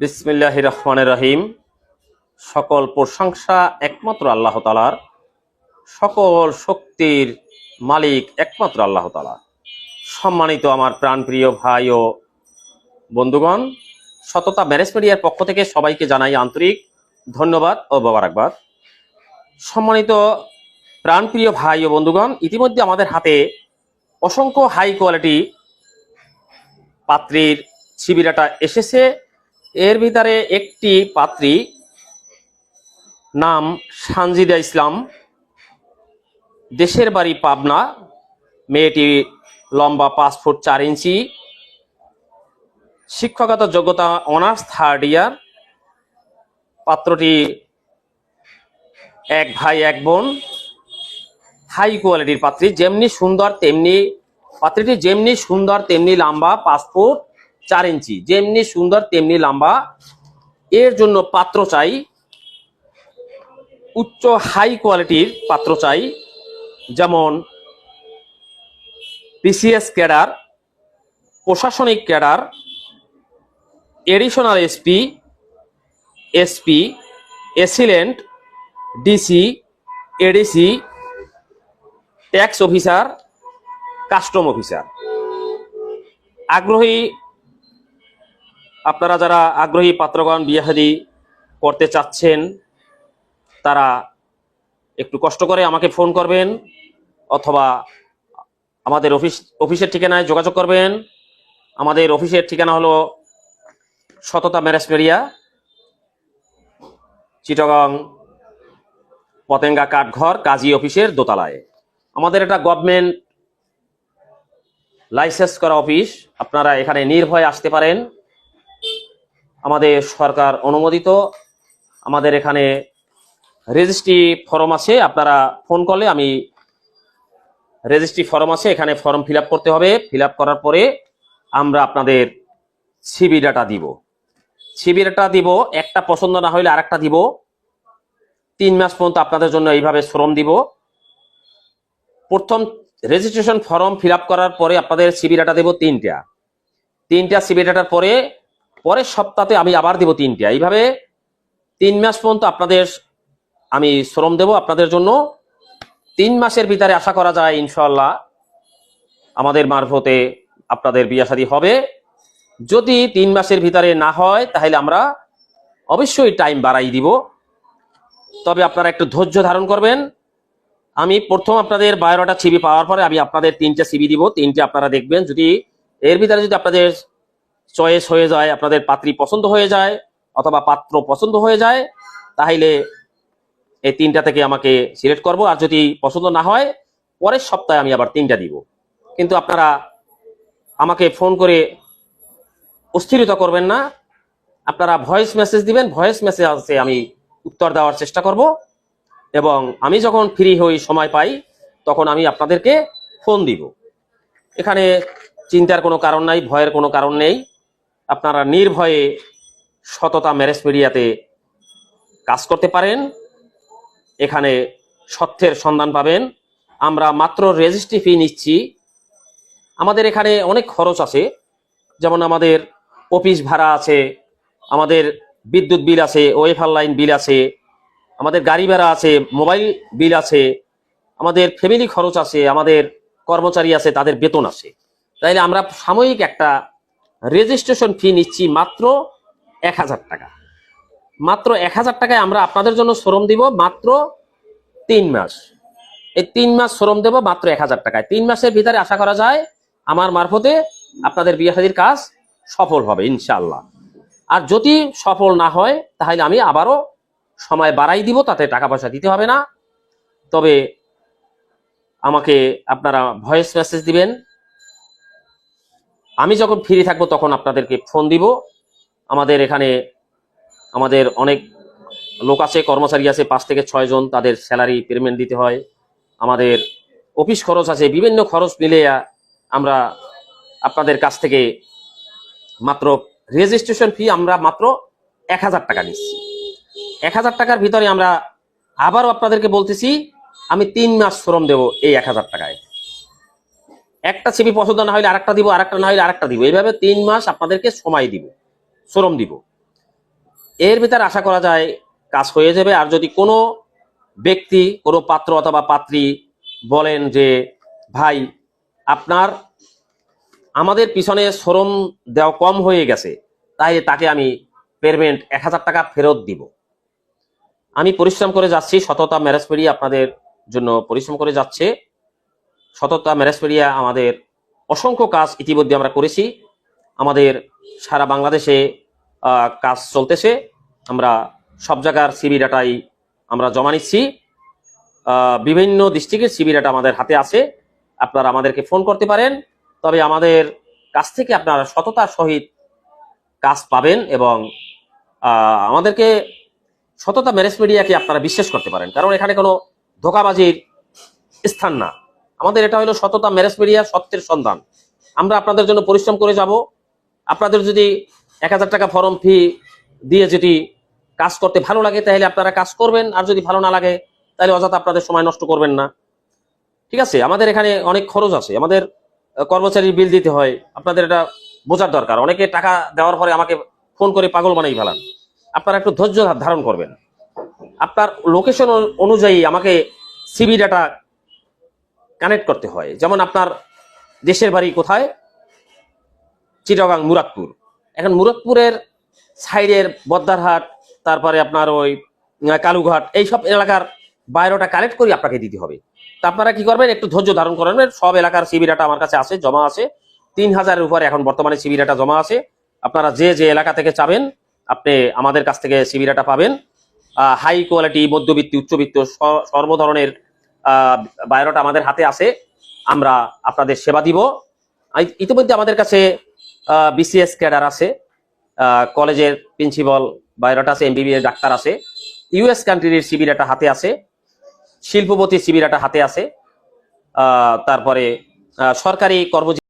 বিসমিল্লাহ রহমান রহিম। সকল প্রশংসা একমাত্র আল্লাহ তালার সকল শক্তির মালিক একমাত্র আল্লাহ তালা সম্মানিত আমার প্রাণপ্রিয় ভাই ও বন্ধুগণ, সততা ম্যারেজ মিডিয়ার পক্ষ থেকে সবাইকে জানাই আন্তরিক ধন্যবাদ ও বাবারাকবাদ সম্মানিত প্রাণপ্রিয় ভাই ও বন্ধুগণ, ইতিমধ্যে আমাদের হাতে অসংখ্য হাই কোয়ালিটি পাত্রীর শিবিরাটা এসেছে। এর ভিতরে একটি পাত্রী নাম সানজিদা ইসলাম। দেশের বাড়ি পাবনা। মেয়েটি লম্বা পাঁচ ফুট চার ইঞ্চি। শিক্ষাগত যোগ্যতা অনার্স থার্ড ইয়ার পাত্রটি এক ভাই, এক বোন। হাই কোয়ালিটির পাত্রী, যেমনি সুন্দর তেমনি পাত্রীটি যেমনি সুন্দর, তেমনি লম্বা, পাঁচ ফুট। চার ইঞ্চি, যেমনি সুন্দর তেমনি লম্বা। এর জন্য পাত্র চাই, উচ্চ হাই কোয়ালিটির পাত্র চাই, যেমন পিসিএস ক্যাডার, প্রশাসনিক cadre additional SP SP এসিলেন্ট DC ADC tax officer custom officer আগ্রহী আপনারা যারা আগ্রহী পাত্রগণ বিয়াহাদি করতে চাচ্ছেন, তারা একটু কষ্ট করে আমাকে ফোন করবেন অথবা আমাদের অফিস, অফিসের ঠিকানায় যোগাযোগ করবেন। আমাদের অফিসের ঠিকানা হলো সততা ম্যারেজ মেরিয়া চিটগং, পতেঙ্গা কাঠঘর, কাজী অফিসের দোতলায়। আমাদের এটা গভর্নমেন্ট লাইসেন্স করা অফিস, আপনারা এখানে নির্ভয়ে আসতে পারেন। আমাদের সরকার অনুমোদিত। আমাদের এখানে রেজিস্ট্রি ফর্ম আছে, আপনারা ফোন করলে আমি রেজিস্ট্রি ফর্ম আছে, এখানে ফর্ম ফিল করতে হবে। ফিল করার পরে আমরা আপনাদের সিবি ডাটা দিব। সিবি ডাটা দিব, একটা পছন্দ না হলে আরেকটা দিব। তিন মাস পর্যন্ত আপনাদের জন্য এইভাবে শ্রম দিব। প্রথম রেজিস্ট্রেশন ফর্ম ফিল করার পরে আপনাদের সিবি ডাটা দেবো তিনটা। তিনটা সিবি ডাটার পরে পরের সপ্তাহে আমি আবার দেবো তিনটা। এইভাবে তিন মাস পর্যন্ত আপনাদের আমি শ্রম দেব আপনাদের জন্য। তিন মাসের ভিতরে আশা করা যায় ইনশাল্লাহ আমাদের মারফতে আপনাদের বিয়া শাদী হবে। যদি তিন মাসের ভিতরে না হয়, তাহলে আমরা অবশ্যই টাইম বাড়াই দিব। তবে আপনারা একটু ধৈর্য ধারণ করবেন। আমি প্রথম আপনাদের বায়োডাটা সিবি পাওয়ার পরে আমি আপনাদের তিনটা সিবি দিব। তিনটে আপনারা দেখবেন। যদি এর ভিতরে যদি আপনাদের চয়েস হয়ে যায়, আপনাদের পাত্রী পছন্দ হয়ে যায় অথবা পাত্র পছন্দ হয়ে যায়, তাহলে এই তিনটা থেকে আমাকে সিলেক্ট করব। আর যদি পছন্দ না হয়, পরের সপ্তাহে আমি আবার তিনটা দিব। কিন্তু আপনারা আমাকে ফোন করে অস্থিরতা করবেন না। আপনারা ভয়েস মেসেজ দিবেন, ভয়েস মেসেজ আছে আমি উত্তর দেওয়ার চেষ্টা করব। এবং আমি যখন ফ্রি হই, সময় পাই, তখন আমি আপনাদেরকে ফোন দিব। এখানে চিন্তার কোনো কারণ নাই, ভয়ের কোনো কারণ নেই। আপনারা নির্ভয়ে সততা ম্যারেজ মিডিয়াতে কাজ করতে পারেন। এখানে সত্যের সন্ধান পাবেন। আমরা মাত্র রেজিস্ট্রি ফি নিচ্ছি। আমাদের এখানে অনেক খরচ আছে। যেমন আমাদের অফিস ভাড়া আছে, আমাদের বিদ্যুৎ বিল আছে, ওয়েফার লাইন বিল আছে, আমাদের গাড়ি ভাড়া আছে, মোবাইল বিল আছে, আমাদের ফ্যামিলি খরচ আছে, আমাদের কর্মচারী আছে, তাদের বেতন আছে। তাইলে আমরা সাময়িক একটা রেজিস্ট্রেশন ফি নিচ্ছি মাত্র এক হাজার টাকা। মাত্র এক হাজার টাকায় আমরা আপনাদের জন্য শ্রম দিব মাত্র তিন মাস। এই তিন মাস শ্রম দেব মাত্র এক হাজার টাকায়। তিন মাসের ভিতরে আশা করা যায় আমার মারফতে আপনাদের বিয়ে কাজ সফল হবে ইনশাল্লাহ আর যদি সফল না হয়, তাহলে আমি আবারও সময় বাড়াই দিব, তাতে টাকা পয়সা দিতে হবে না। তবে আমাকে আপনারা ভয়েস মেসেজ দিবেন আমি যখন ফ্রি থাকব তখন আপনাদেরকে ফোন দিব। আমাদের এখানে আমাদের অনেক লোক আছে, কর্মচারী আছে, পাঁচ থেকে ছয় জন, তাদের স্যালারি পেমেন্ট দিতে হয়। আমাদের অফিস খরচ আছে, বিভিন্ন খরচ মিলে আমরা আপনাদের কাছ থেকে মাত্র রেজিস্ট্রেশন ফি আমরা মাত্র এক হাজার টাকা নিচ্ছি। এক হাজার টাকার ভিতরে আমরা আবারও আপনাদেরকে বলতেছি, আমি তিন মাস শ্রম দেব এই এক হাজার টাকায়। একটা সিবি পছন্দ না হলে আরেকটা দিব, আরেকটা না হলে আরেকটা দিব। এইভাবে তিন মাস আপনাদেরকে সময় দিব, শ্রম দিব। এর ভিতরে আশা করা যায় কাজ হয়ে যাবে। আর যদি কোনো ব্যক্তি, কোনো পাত্র অথবা পাত্রী বলেন যে, ভাই, আপনার, আমাদের পিছনে শ্রম দেওয়া কম হয়ে গেছে, তাই তাকে আমি পেমেন্ট এক হাজার টাকা ফেরত দিব। আমি পরিশ্রম করে যাচ্ছি, সততা ম্যারেজ পেরিয়ে আপনাদের জন্য পরিশ্রম করে যাচ্ছে। সততা ম্যারেজ পেরিয়ে আমাদের অসংখ্য কাজ ইতিমধ্যে আমরা করেছি। আমাদের সারা বাংলাদেশে কাজ চলতেছে। আমরা সব জায়গার সিবি ডাটাই আমরা জমা নিচ্ছি। বিভিন্ন ডিস্ট্রিক্টের সিবি ডাটা আমাদের হাতে আছে। আপনারা আমাদেরকে ফোন করতে পারেন। তবে আমাদের কাছ থেকে আপনারা সততার সহিত কাজ পাবেন এবং আমাদেরকে সততা ম্যারেজ মিডিয়াকে আপনারা বিশ্বাস করতে পারেন। কারণ এখানে কোনো ধোকাবাজির স্থান না। আমাদের এটা হলো সততা ম্যারেজ মিডিয়া সত্যের সন্ধান। আমরা আপনাদের জন্য পরিশ্রম করে যাব। আপনাদের যদি এক হাজার টাকা ফর্ম ফি দিয়ে যদি কাজ করতে ভালো লাগে, তাহলে আপনারা কাজ করবেন। আর যদি ভালো না লাগে, তাহলে অযথা আপনাদের সময় নষ্ট করবেন না। ঠিক আছে? আমাদের এখানে অনেক খরচ আছে। আমাদের কর্মচারীর বিল দিতে হয়। আপনাদের এটা বোঝার দরকার। অনেকে টাকা দেওয়ার পরে আমাকে ফোন করে পাগল বানাই ফেলান। আপনারা একটু ধৈর্য ধারণ করবেন। আপনার লোকেশন অনুযায়ী আমাকে সিবি ডাটা কানেক্ট করতে হয়। যেমন আপনার দেশের বাড়ি কোথায়? চিটাগাং, মুরাদপুর। এখন মুরাদপুরের সাইডের বদ্দারহাট, তারপরে আপনার ওই কালুঘাট এইসব এলাকার বায়োটা কালেক্ট করে আপনাকে দিতে হবে। তা আপনারা কি করবেন? একটু ধৈর্য ধারণ করবেন সব এলাকার সিবি ডাটা আমার কাছে আছে, জমা আছে। তিন হাজারের উপরে এখন বর্তমানে সিবি ডাটা জমা আছে। আপনারা যে যে এলাকা থেকে চাবেন, আপনি আমাদের কাছ থেকে সিবি ডাটা পাবেন। হাই কোয়ালিটি মধ্যবিত্তি, উচ্চবিত্ত, স- সর্ব ধরনের বায়োডাটা আমাদের হাতে আছে। আমরা আপনাদের সেবা দিব। ইতিমধ্যে আমাদের কাছে বিসিএস ক্যাডার আছে। কলেজের প্রিন্সিপাল বায়োডাটা আছে এমবিবিএস ডাক্তার আছে। ইউএস কান্ট্রির শিবির একটা হাতে আছে। শিল্পপতি শিবির একটা হাতে আছে। তারপরে সরকারি কর্মজীবী